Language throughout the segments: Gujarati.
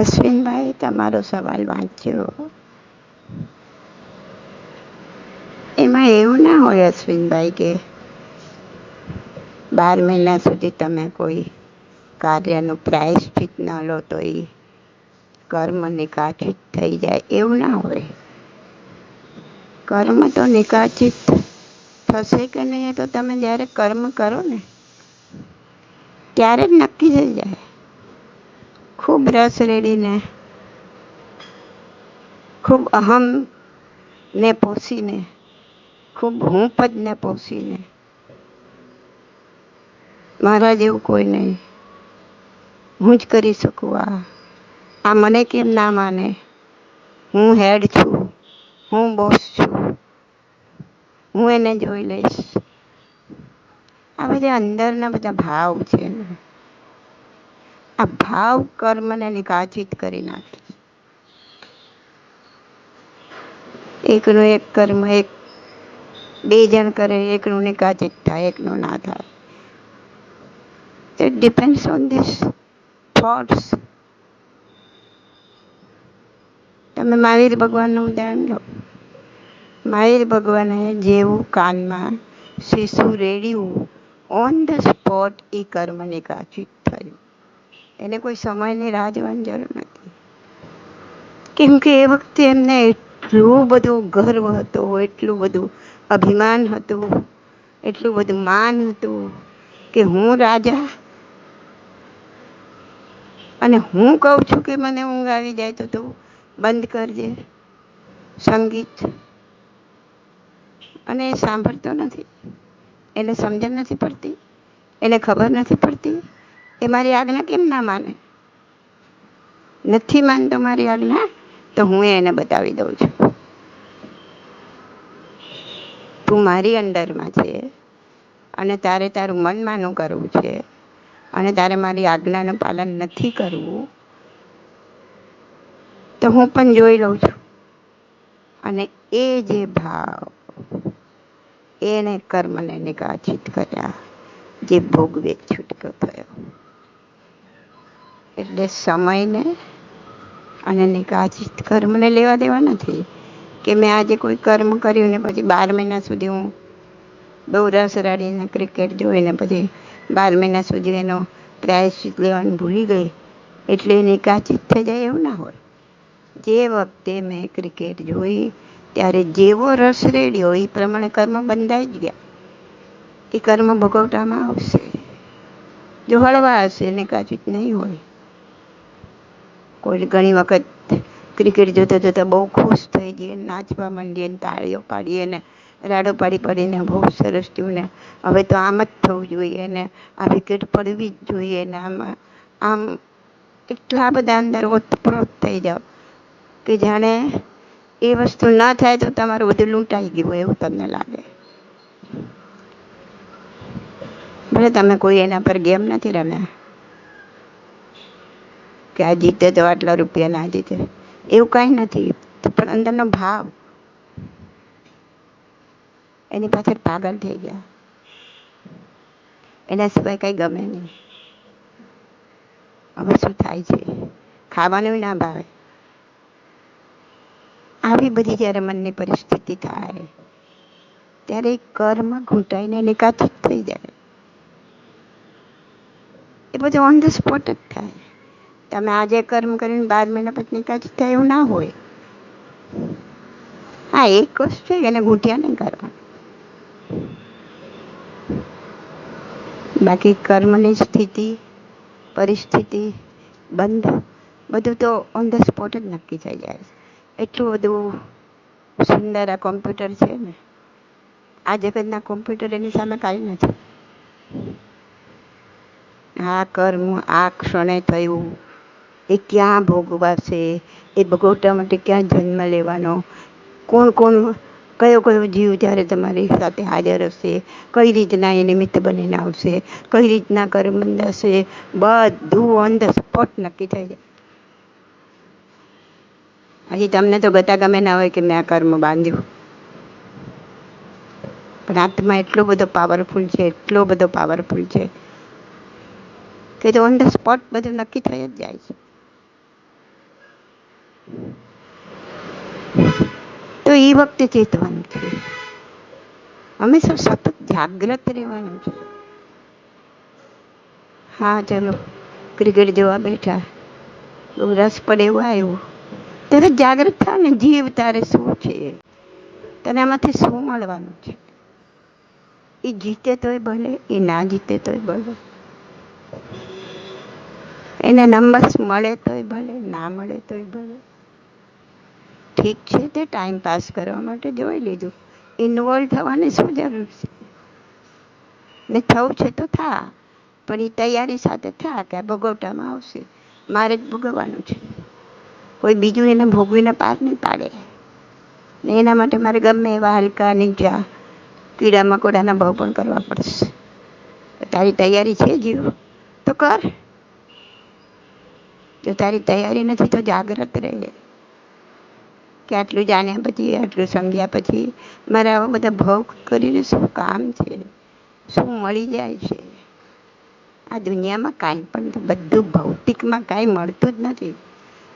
અશ્વિનભાઈ તમારો સવાલ વાંચ્યો એમાં એવું ના હોય અશ્વિનભાઈ કે બાર મહિના સુધી તમે કોઈ કાર્યનું પ્રાયશ્ચિત ન લો તો એ કર્મ નિકાચિત થઈ જાય એવું ના હોય કર્મ તો નિકાચિત થશે કે નહીં તો તમે જ્યારે કર્મ કરો ને ત્યારે જ નક્કી થઈ જાય ખૂબ રસ રેડીને ખૂબ અહમ ને પોષીને ખૂબ હું પદને પોષીને મારા જેવું કોઈ નહીં। હું જ કરી શકું આ। આ મને કેમ ના માને? હું હેડ છું, હું બોસ છું, હું એને જોઈ લઈશ। આ બધા અંદરના બધા ભાવ છે આ ભાવ કર્મને નિકાચિત કરી નાખે. એકનું એક કર્મ એક, બે જણ કરે, એકનું નિકાચિત થાય, એકનું ના થાય. It depends on these thoughts. તમે મહાવીર ભગવાનનું ઉદાહરણ લો. મહાવીર ભગવાને જેવું કાનમાં શિશુ રેડ્યું ઓન ધ સ્પોટ એ કર્મ નિકાચિત થયું. એને કોઈ સમયની રાહ જોવાની જરૂર નથી. કેમ કે એ વખતે એમને એટલું બધું ગર્વ હતો, એટલું બધું અભિમાન હતું, એટલું બધું માન હતું કે હું રાજા અને હું કહું છું કે મને ઊંઘ આવી જાય તો તું બંધ કરજે સંગીત. અને એ સાંભળતો નથી. એને સમજણ નથી પડતી. એને ખબર નથી પડતી. એ મારી આજ્ઞા કેમ ના માને? નથી માનતો મારી આજ્ઞા? તો હું એને બતાવી દઉં છું. તું મારી અંડરમાં છે અને તારે તારું મન માનું કરવું છે અને તારે મારી આજ્ઞાનું પાલન નથી કરવું, તો હું પણ જોઈ લઉં છું. અને એ જે ભાવ, એને કર્મને નિકાચિત કર્યા, જે ભોગવે છૂટકો થયો. એટલે સમયને અને નિકાચિત કર્મને લેવા દેવા નથી. કે મેં આજે કોઈ કર્મ કર્યું ને પછી બાર મહિના સુધી હું બહુ રસ રાડીને ક્રિકેટ જોઈને પછી બાર મહિના સુધી એનો પ્રાયશ્ચિત લેવાનું ભૂલી ગઈ. એટલે નિકાચિત થઈ જાય એવું ના હોય. જે વખતે મેં ક્રિકેટ જોઈ, ત્યારે જેવો રસ રેડ્યો, એ પ્રમાણે કર્મ બંધાઈ જ ગયા. એ કર્મ ભોગવટામાં આવશે. જો હળવા હશે નિકાચિત નહીં હોય. કોઈ ઘણી વખત ક્રિકેટ જોતા જોતા બહુ ખુશ થઈ જઈએ, નાચવા માંડીએ ને તાળીઓ પાડીએ ને રાડો પાડી પાડીને બહુ સરસ થયું ને હવે તો આમ જ થવું જોઈએ ને આ વિકેટ પડવી જ જોઈએ ને આમ આમ એટલા બધા અંદર ઓતપ્રોત થઈ જાઓ કે જાણે એ વસ્તુ ના થાય તો તમારું બધું લૂંટાઈ ગયું એવું તમને લાગે. ભલે તમે કોઈ એના પર ગેમ નથી રમ્યા. કે આ જીતે તો આટલા રૂપિયા ના જીતે. એવું કાંઈ નથી. પણ અંદરનો ભાવ એની પાછળ પાગલ થઈ ગયા. એના સિવાય કંઈ ગમે નહીં. હવે શું થાય છે? ખાવાનું ના ભાવે. આવી બધી જ્યારે મનની પરિસ્થિતિ થાય, ત્યારે કર્મ ઘૂંટાઈને નિકાચિત થઈ જાય. એ બધું ઓન ધ સ્પોટ જ થાય. તમે આજે કર્મ કરીને બાર મહિના પછી નિકાલ થાય એવું ના હોય. હા, એક વસ્તુ છે એને ઘૂંટ્યા નહીં કરવા બાકી કર્મની સ્થિતિ, પરિસ્થિતિ, બંધ, બધું તો ઓન ધ સ્પોટ જ નક્કી થઈ જાય એટલું બધું સુંદર આ કોમ્પ્યુટર છે ને. આ જગતના કોમ્પ્યુટર એની સામે કાંઈ નથી. આ કર્મ આ ક્ષણે થયું. એ ક્યાં ભોગવાશે? એ ભોગવટા માટે ક્યાં જન્મ લેવાનો? કોણ કોણ, કયો કયો જીવ જ્યારે તમારી સાથે હાજર હશે? કઈ રીતના એ નિમિત્ત બનીને આવશે? કઈ રીતના કર્મ બંધાશે બધું ઓન ધ સ્પોટ નક્કી થઈ જાય. હજી તમને તો ગતા ગમે ના હોય કે મેં આ કર્મ બાંધ્યું. પણ આત્મા એટલો બધો પાવરફુલ છે, એટલો બધો પાવરફુલ છે કે તો ઓન ધ સ્પોટ બધું નક્કી થઈ જ જાય છે. તો એ વખતે ચેતવાનું છે સૌ સતત જાગ્રત રહેવાનું છે. હા, ચલો. ક્રિકેટ જોવા બેઠા. બહુ રસ પડે એવું આવ્યું. ત્યારે જાગૃત થા ને, જીવ તારે શું છે? તને આમાંથી શું મળવાનું છે? એ જીતે તોય ભલે એ ના જીતે તોય ભલે. એને નંબર્સ મળે તોય ભલે, ના મળે તોય ભલે. ઠીક છે તે ટાઈમ પાસ કરવા માટે જોઈ લીધું ઇન્વોલ્વ થવાની શું જરૂર છે? ને થવું છે તો થા, પણ એ તૈયારી સાથે થા કે ભોગવટામાં આવશે. મારે જ ભોગવવાનું છે. કોઈ બીજું એને ભોગવીને પાર નહીં પાડે. ને એના માટે મારે ગમે એવા હલકા નીચા કીડા મકોડાના ભાવ પણ કરવા પડશે. તારી તૈયારી છે જીવ? તો કર. જો તારી તૈયારી નથી તો જાગ્રત રહે. કે આટલું જાણ્યા પછી, આટલું સમજ્યા પછી મારે આવા બધા ભોગ કરીને શું કામ છે? શું મળી જાય છે? આ દુનિયામાં કાંઈ પણ બધું ભૌતિકમાં કાંઈ મળતું જ નથી.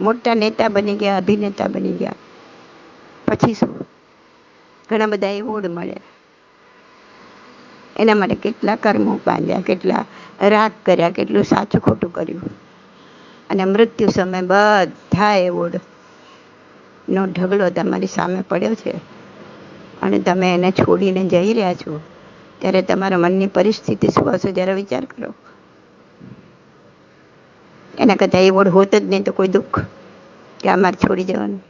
મોટા નેતા બની ગયા, અભિનેતા બની ગયા. પછી શું? ઘણા બધા એવોર્ડ મળ્યા. એના માટે કેટલા કર્મો બાંધ્યા, કેટલા રાગ કર્યા, કેટલું સાચું ખોટું કર્યું. અને મૃત્યુ સમય બધા એવોર્ડ નો ઢગલો તમારી સામે પડ્યો છે. અને તમે એને છોડીને જઈ રહ્યા છો. ત્યારે તમારા મનની પરિસ્થિતિ શું હશે જ્યારે વિચાર કરો. એના કરતાં એવોર્ડ હોત જ નહીં તો કોઈ દુઃખ કે અમારે છોડી જવાનું.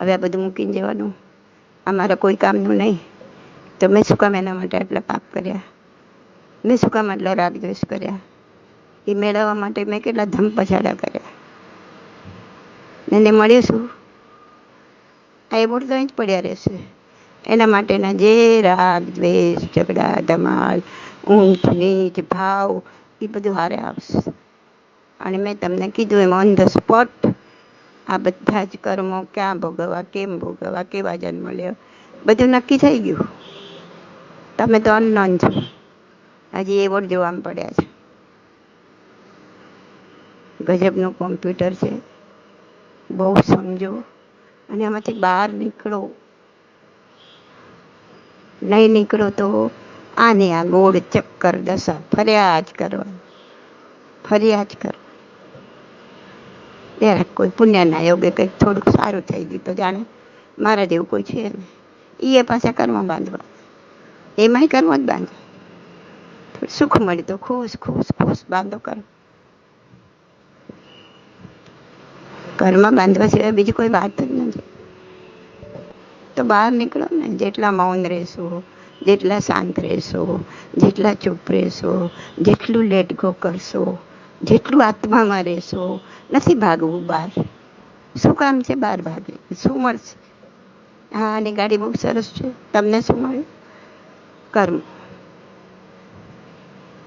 હવે આ બધું મૂકીને જવાનું. અમારા કોઈ કામનું નહીં. તો મેં શું કામ એના માટે આટલા પાપ કર્યા? મેં શું કામ આટલા રાગ દ્વેષ કર્યા? એ મેળવવા માટે મેં કેટલા ધમ પછાડા કર્યા? એને મળ્યું શું? આ તો અહીં જ પડ્યા રહેશે. એના માટેના જે રાગ, દ્વેષ, ઝઘડા, ધમાલ ઊંચ નીચ, ભાવ, એ બધું હારે આવશે. અને મેં તમને કીધું એમ ઓન ધ સ્પોટ આ બધા જ કર્મો ક્યાં ભોગવવા, કેમ ભોગવવા, કેવા જન્મ લેવા બધું નક્કી થઈ ગયું. તમે તો અનનોન છો. હજી એવોર્ડ જોવામાં પડ્યા છે. ગજબનું કોમ્પ્યુટર છે. બહુ સમજો. અને આમાંથી બહાર નીકળો. નહીં નીકળો તો આને આ ગોળ ચક્કર દશા ફર્યા જ કરવા ફર્યા જ કરો. ત્યારે કોઈ પુણ્યના યોગે કંઈક થોડુંક સારું થઈ ગયું તો જાણે મારા જેવું કોઈ છે નહીં. એ પાછા કર્મ બાંધવા એમાંય કર્મ જ બાંધો સુખ મળે તો ખુશ ખુશ ખુશ બાંધો કરો. કર્મ બાંધવા સિવાય બીજી કોઈ વાત જ નથી. તો બહાર નીકળો ને, જેટલા મૌન રહેશો, જેટલા શાંત રહેશો, જેટલા ચૂપ રહેશો, જેટલું લેટ ગો કરશો, જેટલું આત્મામાં રહેશો, નથી ભાગવું બહાર. શું કામ છે બહાર ભાગે શું મળશે? હા આની ગાડી બહુ સરસ છે. તમને શું મળ્યું? કર્મ.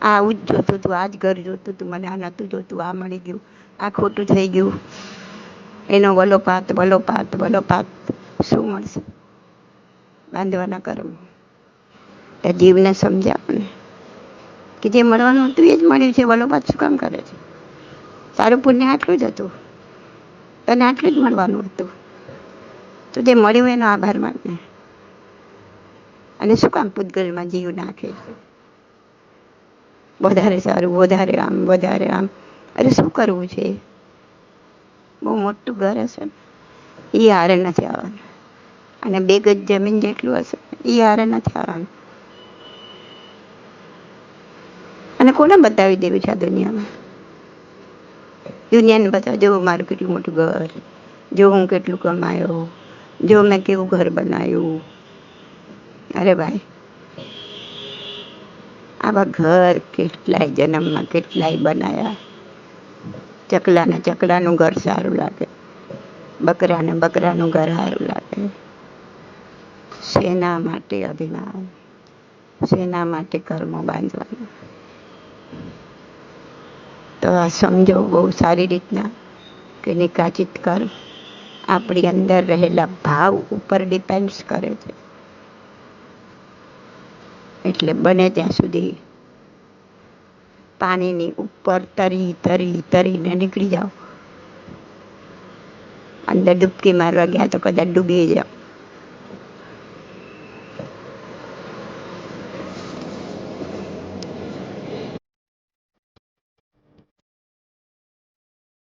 આવું જ જોતું હતું, આ જ ઘર જોતું હતું, મને આ નહોતું જોતું, આ મળી ગયું, આ ખોટું થઈ ગયું. એનો વલોપાત વલોપાત વલોપાત. શું મળશે? બાંધવાના કર્મ. જીવને સમજાવો કે જે મળવાનું હતું એ જ મળ્યું છે વલો પાછું કામ કરે છે? સારું પુણ્ય આટલું જ હતું. તને આટલું જ મળવાનું હતું. તો જે મળ્યું એનો આભાર માનને. અને શું કામ પૂતગલમાં જીવ નાખે છે? વધારે સારું, વધારે આમ વધારે આમ. અરે શું કરવું છે? બહુ મોટું ઘર હશે એ હારે નથી આવવાનું. અને બે ગજ જમીન જેટલું હશે. એ હારે નથી હારાનું અને કોને બતાવી દેવી છે આ દુનિયામાં? દુનિયાને બતાવ. જો મારું કેટલું મોટું ઘર. જો હું કેટલું કમાયો. જો મેં કેવું ઘર બનાવ્યું. અરે ભાઈ, આવા ઘર કેટલાય જન્મમાં કેટલાય બનાયા. ચકલાને ચકલાનું ઘર સારું લાગે. બકરાને બકરાનું ઘર સારું લાગે. શેના માટે અભિમાન? શેના માટે કર્મ બાંધવાનું? તો આ સમજો બહુ સારી રીતના કે નિકાચિત કર્મ આપણી અંદર રહેલા ભાવ ઉપર ડિપેન્ડ્સ કરે છે. એટલે બને ત્યાં સુધી પાણીની ઉપર તરી તરી, તરીને નીકળી જાઓ. અંદર ડૂબકી મારવા ગયા તો કદાચ ડૂબી જાઓ.